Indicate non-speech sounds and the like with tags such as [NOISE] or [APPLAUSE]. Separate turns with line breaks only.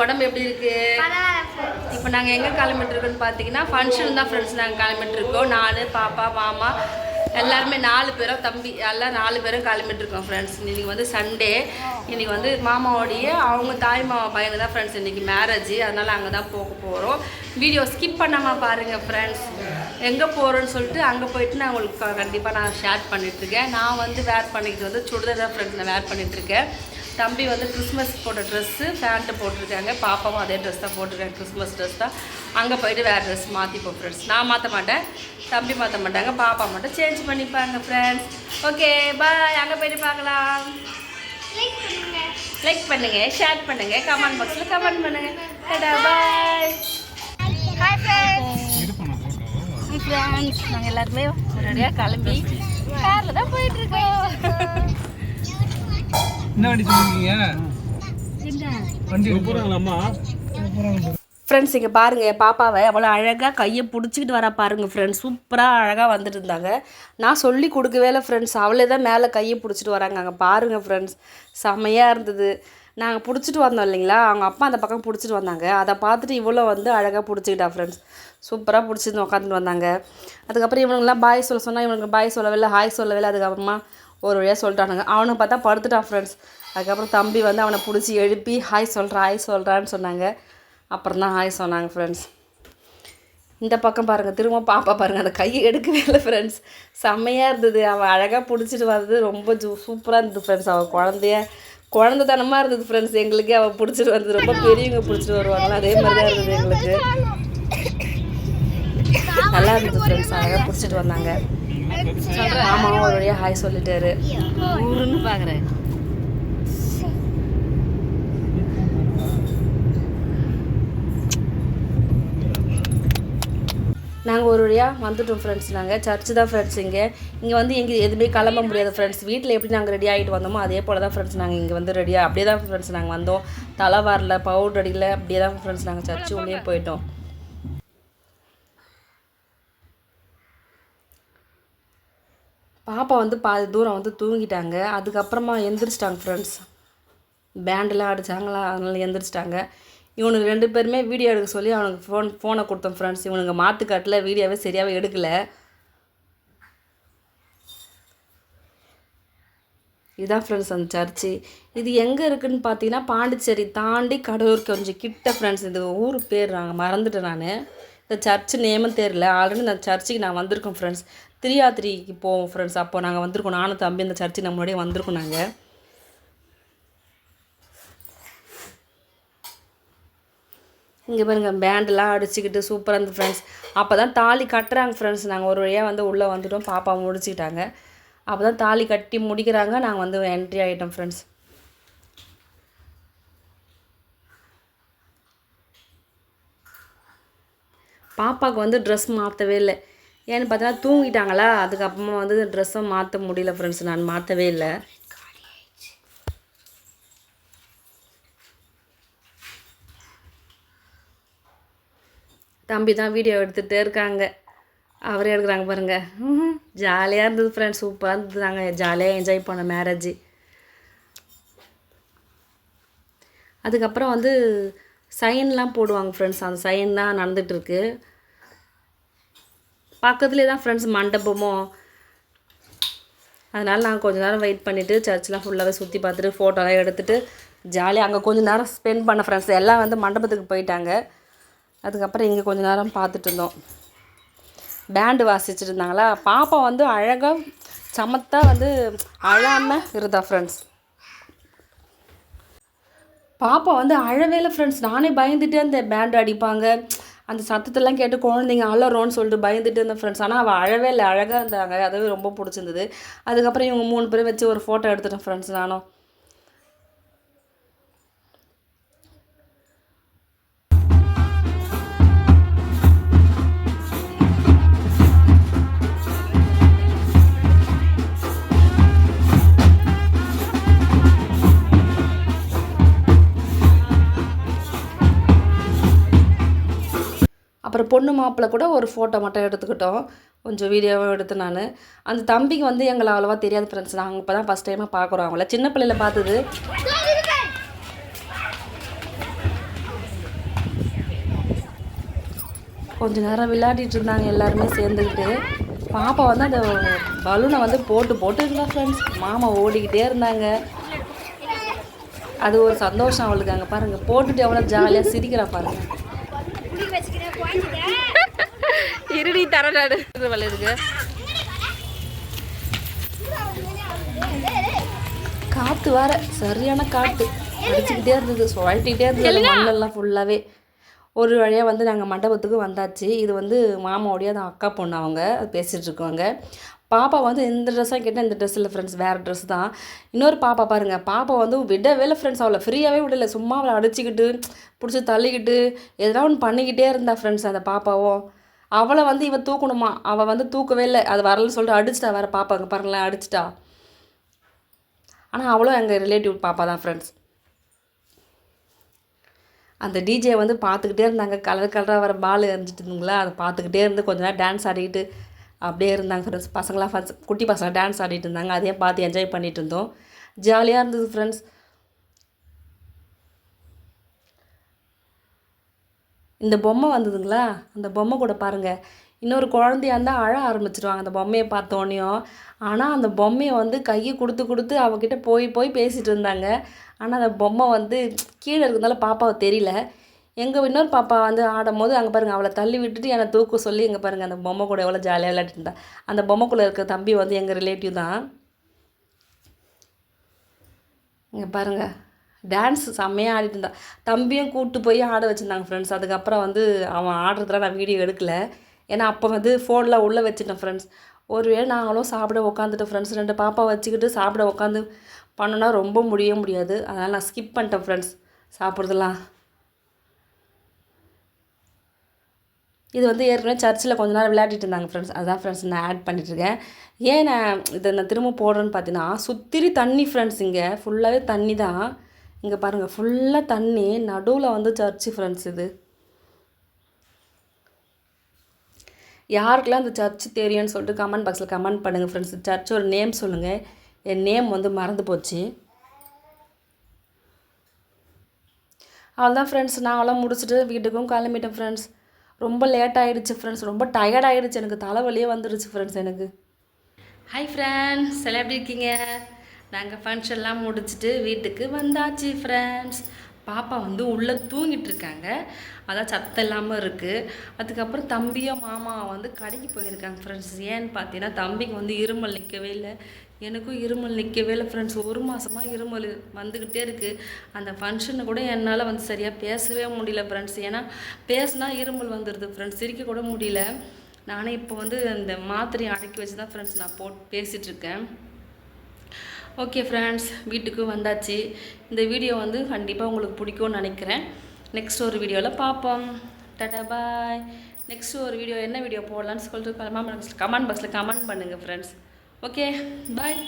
உடம்பு எப்படி இருக்கு? இப்போ நாங்கள் எங்கே கிளம்பிட்டுருக்கோம்னு பார்த்தீங்கன்னா ஃபங்க்ஷன் தான் ஃப்ரெண்ட்ஸ் நாங்கள் கிளம்பிட்டுருக்கோம். நான் பாப்பா மாமா எல்லாருமே நாலு பேரும் தம்பி எல்லாம் நாலு பேரும் கிளம்பிட்டு இருக்கோம் ஃப்ரெண்ட்ஸ் இன்னைக்கு வந்து சண்டே இன்னைக்கு வந்து மாமாவோடைய அவங்க தாய் மாமா பையனுக்கு தான் ஃப்ரெண்ட்ஸ் இன்னைக்கு மேரேஜ் அதனால அங்கே தான் போக போகிறோம் வீடியோ ஸ்கிப் பண்ணாமல் பாருங்கள் ஃப்ரெண்ட்ஸ் எங்கே போகிறோன்னு சொல்லிட்டு அங்கே போயிட்டு நான் உங்களுக்கு கண்டிப்பாக நான் ஷேர் பண்ணிகிட்ருக்கேன் நான் வந்து வேர் பண்ணிக்கிட்டு வந்து சுடிதார் தான் ஃப்ரெண்ட்ஸ் நான் வேர் பண்ணிகிட்ருக்கேன் தம்பி வந்து கிறிஸ்மஸ் போட்ட ட்ரெஸ்ஸு பேண்ட்டு போட்டிருக்காங்க. பாப்பாவும் அதே ட்ரெஸ் தான் போட்டிருக்காங்க. கிறிஸ்மஸ் ட்ரெஸ் தான். அங்கே போயிட்டு வேறு ட்ரெஸ் மாற்றிப்போம் ஃப்ரெண்ட்ஸ் நான் மாற்ற மாட்டேன். தம்பி மாற்ற மாட்டாங்க. பாப்பா மட்டும் சேஞ்ச் பண்ணிப்பாங்க ஃப்ரெண்ட்ஸ் ஓகே பாய் அங்கே போயிட்டு பார்க்கலாம். லைக் பண்ணுங்க. ஷேர் பண்ணுங்க கமெண்ட் பாக்ஸில் கமெண்ட் பண்ணுங்க. டடா பாய் ஹாய் ஃப்ரெண்ட்ஸ் நாங்கள் எல்லாருமே ஒரேடியாக கிளம்பி காரில் தான் போயிட்டு இருக்கோம்.
என்ன வண்டி
ஃப்ரெண்ட்ஸ் இங்கே பாருங்கள் பாப்பாவை அவ்வளோ அழகாக கையை பிடிச்சிக்கிட்டு வர பாருங்க ஃப்ரெண்ட்ஸ் சூப்பராக அழகாக வந்துட்டு இருந்தாங்க. நான் சொல்லி கொடுக்கவே இல்லை ஃப்ரெண்ட்ஸ் அவளே தான் மேலே கையை பிடிச்சிட்டு வராங்க. அங்கே பாருங்கள் ஃப்ரெண்ட்ஸ் செம்மையாக இருந்தது. நாங்கள் பிடிச்சிட்டு வந்தோம் இல்லைங்களா? அவங்க அப்பா அந்த பக்கம் பிடிச்சிட்டு வந்தாங்க. அதை பார்த்துட்டு இவ்வளோ வந்து அழகாக பிடிச்சிக்கிட்டா ஃப்ரெண்ட்ஸ் சூப்பராக பிடிச்சிட்டு உட்காந்துட்டு வந்தாங்க. அதுக்கப்புறம் இவனுங்களாம் பாய் சொல்ல சொன்னால் இவனுக்கு பாய் சொல்லவே இல்லை ஹாய் சொல்லவே இல்லை. அதுக்கப்புறமா ஒரு வழியாக சொல்லிட்டானுங்க. அவனுக்கு பார்த்தா படுத்துட்டான் ஃப்ரெண்ட்ஸ் அதுக்கப்புறம் தம்பி வந்து அவனை பிடிச்சி எழுப்பி ஹாய் சொல்கிறா ஹாய் சொல்கிறான்னு சொன்னாங்க. அப்புறம் தான் ஹாய் சொன்னாங்க ஃப்ரெண்ட்ஸ் இந்த பக்கம் பாருங்கள் திரும்ப பாப்பா பாருங்கள் அந்த கையை எடுக்கவே இல்லை ஃப்ரெண்ட்ஸ் செம்மையாக இருந்தது. அவள் அழகாக பிடிச்சிட்டு வந்தது. ரொம்ப ஜூ சூப்பராக இருந்தது ஃப்ரெண்ட்ஸ் அவள் குழந்தைய குழந்தைத்தனமாக இருந்தது ஃப்ரெண்ட்ஸ் எங்களுக்கு அவள் பிடிச்சிட்டு வந்தது. ரொம்ப பெரியவங்க பிடிச்சிட்டு வருவாங்களா அதே மாதிரி தான் இருந்தது எங்களுக்கு. [COUGHS] நல்லா இருந்தது ஃப்ரெண்ட்ஸ் அழகாக பிடிச்சிட்டு வந்தாங்க. மாமாவும் ஒரு வழியாக ஹாய் சொல்லிட்டாரு. ஊருன்னு பார்க்குறேன் நாங்கள் ஒரு வழியாக வந்துட்டோம் ஃப்ரெண்ட்ஸ் நாங்கள் சர்ச்சு தான் ஃப்ரெண்ட்ஸ் இங்கே. இங்கே வந்து எங்கே எதுவுமே கிளம்ப முடியாது ஃப்ரெண்ட்ஸ் வீட்டில் எப்படி நாங்கள் ரெடி ஆகிட்டு வந்தோமோ அதே போல் தான் ஃப்ரெண்ட்ஸ் நாங்கள் இங்கே வந்து ரெடியாக அப்படியே தான் ஃப்ரெண்ட்ஸ் நாங்கள் வந்தோம். தலை வரல பவுடர் அடிக்கல அப்படியே தான் ஃப்ரெண்ட்ஸ் நாங்கள் சர்ச்சு உள்ளே போயிட்டோம். பாப்பா வந்து பாதி தூரம் வந்து தூங்கிட்டாங்க. அதுக்கப்புறமா எந்திரிச்சிட்டாங்க ஃப்ரெண்ட்ஸ் பேண்டெலாம் அடித்தாங்களா அதனால எந்திரிச்சிட்டாங்க. இவனுக்கு ரெண்டு பேருமே வீடியோ எடுக்க சொல்லி அவனுக்கு ஃபோன் ஃபோனை கொடுத்தோம் ஃப்ரெண்ட்ஸ் இவனுக்கு மாற்றுக்காட்டில் வீடியோவே சரியாகவே எடுக்கலை. இதுதான் ஃப்ரெண்ட்ஸ் அந்த சர்ச்சு. இது எங்கே இருக்குன்னு பார்த்தீங்கன்னா பாண்டிச்சேரி தாண்டி கடலூர் கொஞ்சம் கிட்ட ஃப்ரெண்ட்ஸ் இது ஊர் பேர் நாங்கள் மறந்துட்டேன் நான். இந்த சர்ச்சு நேமும் தெரில ஆல்ரெடி இந்த சர்ச்சுக்கு நான் வந்திருக்கோம் ஃப்ரெண்ட்ஸ் திரியாத்திரிக்கு போவோம் ஃப்ரெண்ட்ஸ் அப்போ நாங்கள் வந்திருக்கோம். நானும் தம்பி இந்த சர்ச்சுக்கு நம்ம முன்னாடியே வந்திருக்கோம் நாங்கள் இங்கே பாருங்க பேண்டெலாம் அடிச்சுக்கிட்டு சூப்பராக இருந்து ஃப்ரெண்ட்ஸ் அப்போ தான் தாலி கட்டுறாங்க ஃப்ரெண்ட்ஸ் நாங்கள் ஒரு வழியாக வந்து உள்ளே வந்துட்டோம். பாப்பா முடிச்சுக்கிட்டாங்க. அப்போ தான் தாலி கட்டி முடிக்கிறாங்க. நாங்கள் வந்து என்ட்ரி ஆகிட்டோம் ஃப்ரெண்ட்ஸ் பாப்பாவுக்கு வந்து ட்ரெஸ் மாற்றவே இல்லை. ஏன்னு பார்த்தீங்கன்னா தூங்கிட்டாங்களா? அதுக்கப்புறமா வந்து ட்ரெஸ்ஸை மாற்ற முடியல ஃப்ரெண்ட்ஸ் நான் மாற்றவே இல்லை. தம்பி தான் வீடியோ எடுத்துகிட்டே இருக்காங்க. அவரே எடுக்கிறாங்க பாருங்கள் ஜாலியாக இருந்தது ஃப்ரெண்ட்ஸ் சூப்பராக இருந்தது நாங்கள் ஜாலியாக என்ஜாய் பண்ணோம் மேரேஜ் அதுக்கப்புறம் வந்து சைன்லாம் போடுவாங்க ஃப்ரெண்ட்ஸ் அந்த சைன் தான் நடந்துகிட்ருக்கு பக்கத்துலேயே தான் ஃப்ரெண்ட்ஸ் மண்டபமும் அதனால் நாங்கள் கொஞ்ச நேரம் வெயிட் பண்ணிவிட்டு சர்ச்லாம் ஃபுல்லாகவே சுற்றி பார்த்துட்டு ஃபோட்டோலாம் எடுத்துகிட்டு ஜாலியாக அங்கே கொஞ்ச நேரம் ஸ்பெண்ட் பண்ண ஃப்ரெண்ட்ஸ் எல்லாம் வந்து மண்டபத்துக்கு போயிட்டாங்க. அதுக்கப்புறம் இங்கே கொஞ்ச நேரம் பார்த்துட்டு இருந்தோம். பேண்டு வாசிச்சுட்டு இருந்தாங்களா பாப்பா வந்து அழகாக சமத்தாக வந்து அழாமல் இருந்தா ஃப்ரெண்ட்ஸ் பாப்பா வந்து அழவே இல்லை ஃப்ரெண்ட்ஸ் நானே பயந்துட்டு அந்த பேண்டு அடிப்பாங்க. அந்த சத்தத்தெல்லாம் கேட்டு குழந்தைங்க அலறோன்னு சொல்லிட்டு பயந்துட்டு இருந்த ஃப்ரெண்ட்ஸ் ஆனால் அவள் அழவே இல்லை. அழகாக இருந்தாங்க. அதுவே ரொம்ப பிடிச்சிருந்தது. அதுக்கப்புறம் இவங்க மூணு பேரும் வச்சு ஒரு ஃபோட்டோ எடுத்துட்டேன் ஃப்ரெண்ட்ஸ் நானும். அப்புறம் பொண்ணு மாப்பிள்ளை கூட ஒரு ஃபோட்டோ மட்டும் எடுத்துக்கிட்டோம். கொஞ்சம் வீடியோவும் எடுத்து நான். அந்த தம்பிக்கு வந்து எங்களை அவ்வளோவா தெரியாது ஃப்ரெண்ட்ஸ் நாங்கள் இப்போ தான் ஃபஸ்ட் டைமாக பார்க்குறோம் அவங்கள. சின்ன பிள்ளையில பார்த்தது. கொஞ்ச நேரம் விளையாடிட்டு இருந்தாங்க எல்லாருமே சேர்ந்துக்கிட்டு. பாப்பா வந்து அந்த பலூனை வந்து போட்டு போட்டு இருந்தா ஃப்ரெண்ட்ஸ் மாமா ஓடிக்கிட்டே இருந்தாங்க. அது ஒரு சந்தோஷம் அவளுக்கு. அங்கே பாருங்கள் போட்டுட்டு எவ்வளோ ஜாலியாக சிரிக்கிறா பாருங்கள் இருடி தரடாடு இருக்கு. காற்று வர சரியான காற்று அடிச்சுக்கிட்டே இருந்தது சுழட்டிக்கிட்டே இருந்தது. மண்ணெல்லாம் ஃபுல்லாகவே ஒரு வழியாக வந்து நாங்கள் மண்டபத்துக்கு வந்தாச்சு. இது வந்து மாமாவுடைய அந்த அக்கா பொண்ணு அவங்க பேசிகிட்டு இருக்காங்க பாப்பா வந்து இந்த ட்ரெஸ்ஸாக கேட்டால் இந்த ட்ரெஸ் இல்லை ஃப்ரெண்ட்ஸ் வேறு ட்ரெஸ் தான். இன்னொரு பாப்பா பாருங்கள் பாப்பா வந்து விடவே இல்லை ஃப்ரெண்ட்ஸ் அவளை ஃப்ரீயாகவே விடலை. சும்மா அவளை அடிச்சுக்கிட்டு பிடிச்சி தள்ளிக்கிட்டு எதனா ஒன்று பண்ணிக்கிட்டே இருந்தா ஃப்ரெண்ட்ஸ் அந்த பாப்பாவும். அவளை வந்து இவன் தூக்கணுமா? அவள் வந்து தூக்கவே இல்லை. அது வரலன்னு சொல்லிட்டு அடிச்சிட்டா வேறு பாப்பாங்க பாருங்களேன் அடிச்சிட்டா. ஆனால் அவளும் எங்கள் ரிலேட்டிவ் பாப்பா தான் ஃப்ரெண்ட்ஸ் அந்த டிஜே வந்து பார்த்துக்கிட்டே இருந்தாங்க. கலர் கலராக வர பால் எரிஞ்சிட்டு இருந்துங்களா? அதை பார்த்துக்கிட்டே இருந்து கொஞ்ச நேரம் டான்ஸ் ஆடிக்கிட்டு அப்படியே இருந்தாங்க ஃப்ரெண்ட்ஸ் பசங்களாம் ஃபர்ஸ்ட் குட்டி பசங்க டான்ஸ் ஆடிட்டு இருந்தாங்க. அதையும் பார்த்து என்ஜாய் பண்ணிட்டு இருந்தோம். ஜாலியாக இருந்தது ஃப்ரெண்ட்ஸ் இந்த பொம்மை வந்ததுங்களா? அந்த பொம்மை கூட பாருங்கள் இன்னொரு குழந்தையா இருந்தால் அழ ஆரம்பிச்சிடுவாங்க அந்த பொம்மையை பார்த்தோன்னையும் ஆனால் அந்த பொம்மையை வந்து கையை கொடுத்து கொடுத்து அவகிட்ட போய் போய் பேசிகிட்டு இருந்தாங்க. ஆனால் அந்த பொம்மை வந்து கீழே இருக்கிறதால பாப்பாவை தெரியல. எங்கள் இன்னொரு பாப்பா வந்து ஆடும்போது அங்கே பாருங்கள் அவளை தள்ளி விட்டுட்டு என்னை தூக்க சொல்லி இங்கே பாருங்கள் அந்த பொம்மை கூட எவ்வளோ ஜாலியாக விளையாடிட்டு இருந்தா. அந்த பொம்மைக்குள்ளே இருக்க தம்பி வந்து எங்கள் ரிலேட்டிவ் தான். இங்கே பாருங்கள் டான்ஸ் செம்மையாக ஆடிட்டு இருந்தான் தம்பியும் கூப்பிட்டு போய் ஆட வச்சுருந்தாங்க ஃப்ரெண்ட்ஸ் அதுக்கப்புறம் வந்து அவன் ஆடுறதுலாம் நான் வீடியோ எடுக்கல. ஏன்னா அப்போ வந்து ஃபோனில் உள்ளே வச்சுட்டேன் ஃப்ரெண்ட்ஸ் ஒருவேளை நாங்களும் சாப்பிட உட்காந்துட்டோம் ஃப்ரெண்ட்ஸ் ரெண்டு பாப்பா வச்சுக்கிட்டு சாப்பிட உட்காந்து பண்ணோன்னா ரொம்ப முடிய முடியாது. அதனால் நான் ஸ்கிப் பண்ணிட்டேன் ஃப்ரெண்ட்ஸ் சாப்பிட்றதுலாம் இது வந்து ஏற்கனவே சர்ச்சில் கொஞ்ச நேரம் விளையாடிட்டு இருந்தாங்க ஃப்ரெண்ட்ஸ் அதான் ஃப்ரெண்ட்ஸ் நான் ஆட் பண்ணிட்டுருக்கேன். ஏன் நான் இதை நான் திரும்ப போடுறேன்னு பார்த்தீங்கன்னா சுத்திரி தண்ணி ஃப்ரெண்ட்ஸ் இங்கே. ஃபுல்லாகவே தண்ணி தான். இங்கே பாருங்கள் ஃபுல்லாக தண்ணி நடுவில் வந்து சர்ச்சு ஃப்ரெண்ட்ஸ் இது. யாருக்கெல்லாம் இந்த சர்ச் தெரியும்னு சொல்லிட்டு கமெண்ட் பாக்ஸில் கமெண்ட் பண்ணுங்கள் ஃப்ரெண்ட்ஸ் சர்ச்சோட நேம் சொல்லுங்கள் என் நேம் வந்து மறந்து போச்சு. அவ்வளோதான் ஃப்ரெண்ட்ஸ் நாங்களாம் முடிச்சுட்டு வீட்டுக்கும் கிளம்பிட்டேன் ஃப்ரெண்ட்ஸ் ரொம்ப லேட் ஆகிடுச்சு ஃப்ரெண்ட்ஸ் ரொம்ப டயர்ட் ஆகிடுச்சு எனக்கு. தலைவலியே வந்துடுச்சு ஃப்ரெண்ட்ஸ் எனக்கு. ஹாய் ஃப்ரெண்ட்ஸ் எல்லாம் எப்படி இருக்கீங்க? நாங்கள் ஃபங்க்ஷன்லாம் முடிச்சுட்டு வீட்டுக்கு வந்தாச்சு ஃப்ரெண்ட்ஸ் பாப்பா வந்து உள்ளே தூங்கிட்டு இருக்காங்க. அதான் சத்தம் இல்லாமல் இருக்குது அதுக்கப்புறம் தம்பியும் மாமா வந்து கடைக்கு போயிருக்காங்க ஃப்ரெண்ட்ஸ் ஏன்னு பார்த்தீங்கன்னா தம்பிக்கு வந்து இருமல் நிற்கவே இல்லை. எனக்கும் இருமல் நிற்கவே இல்லை ஃப்ரெண்ட்ஸ் ஒரு மாதமாக இருமல் வந்துக்கிட்டே இருக்குது அந்த ஃபங்க்ஷனை கூட என்னால் வந்து சரியாக பேசவே முடியல ஃப்ரெண்ட்ஸ் ஏன்னா பேசினா இருமல் வந்துடுது ஃப்ரெண்ட்ஸ் சிரிக்க கூட முடியல. நானே இப்போ வந்து இந்த மாத்திரையை அடக்கி வச்சு தான் ஃப்ரெண்ட்ஸ் நான் போட்டு பேசிகிட்ருக்கேன் ஓகே ஃப்ரெண்ட்ஸ் வீட்டுக்கு வந்தாச்சு. இந்த வீடியோ வந்து கண்டிப்பாக உங்களுக்கு பிடிக்கும்னு நினைக்கிறேன். நெக்ஸ்ட் ஒரு வீடியோவில் பார்ப்போம் டடா பாய் நெக்ஸ்ட் ஒரு வீடியோ என்ன வீடியோ போடலான்னு சொல்லிட்டு கமெண்ட் கமெண்ட் பாக்ஸில் கமெண்ட் பண்ணுங்கள் ஃப்ரெண்ட்ஸ் ஓகே பாய்